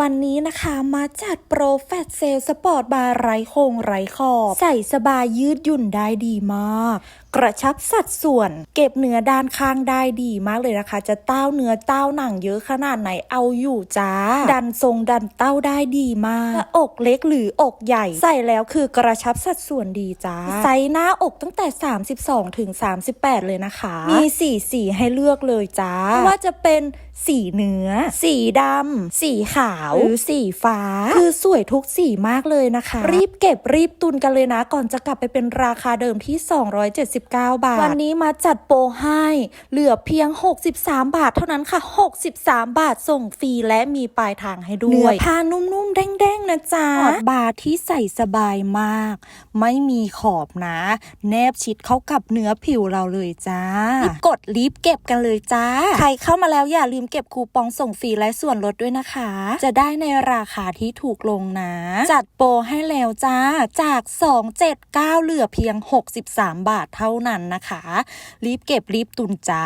วันนี้นะคะมาจัดโปรแฟตเซลสปอร์ตบาร์ไร้โคงไร้ขอบ ใส่สบายยืดหยุ่นได้ดีมาก กระชับสัดส่วน เก็บเนื้อด้านข้างได้ดีมากเลยนะคะ จะเต้าเนื้อเต้าหนังเยอะขนาดไหนเอาอยู่จ้า ดันทรงดันเต้าได้ดีมากอกเล็กหรืออกใหญ่ ใส่แล้วคือกระชับสัดส่วนดีจ้าไซส์หน้าอกตั้งแต่ 32ถึง38 เลยนะคะ มีสีสีให้เลือกเลยจ้าว่าจะเป็นสีเนื้อ สีดำ สีขาว หรือสีฟ้า คือสวยทุกสีมากเลยนะคะ รีบเก็บรีบตุนกันเลยนะ ก่อนจะกลับไปเป็นราคาเดิมที่ 279บาท วันนี้มาจัดโปรให้ เหลือเพียง 63 บาท เท่านั้นค่ะ 63 บาทส่งฟรีและมีปลายทางให้ด้วยเนื้อผ้านุ่มๆเด้งๆ นะจ๊ะบาร์ที่ใส่สบายมาก ไม่มีขอบนะ แนบชิดเข้ากับเนื้อผิวเราเลยจ้ารีบกดรีบเก็บกันเลยจ้า ใครเข้ามาแล้วอย่าลืมเก็บคูปองส่งฟรีและส่วนลดด้วยนะคะ จะได้ในราคาที่ถูกลงนะ จัดโปรให้แล้วจ้า จาก 279 เหลือเพียง 63 บาทเท่านั้นนะคะ รีบเก็บรีบตุนจ้า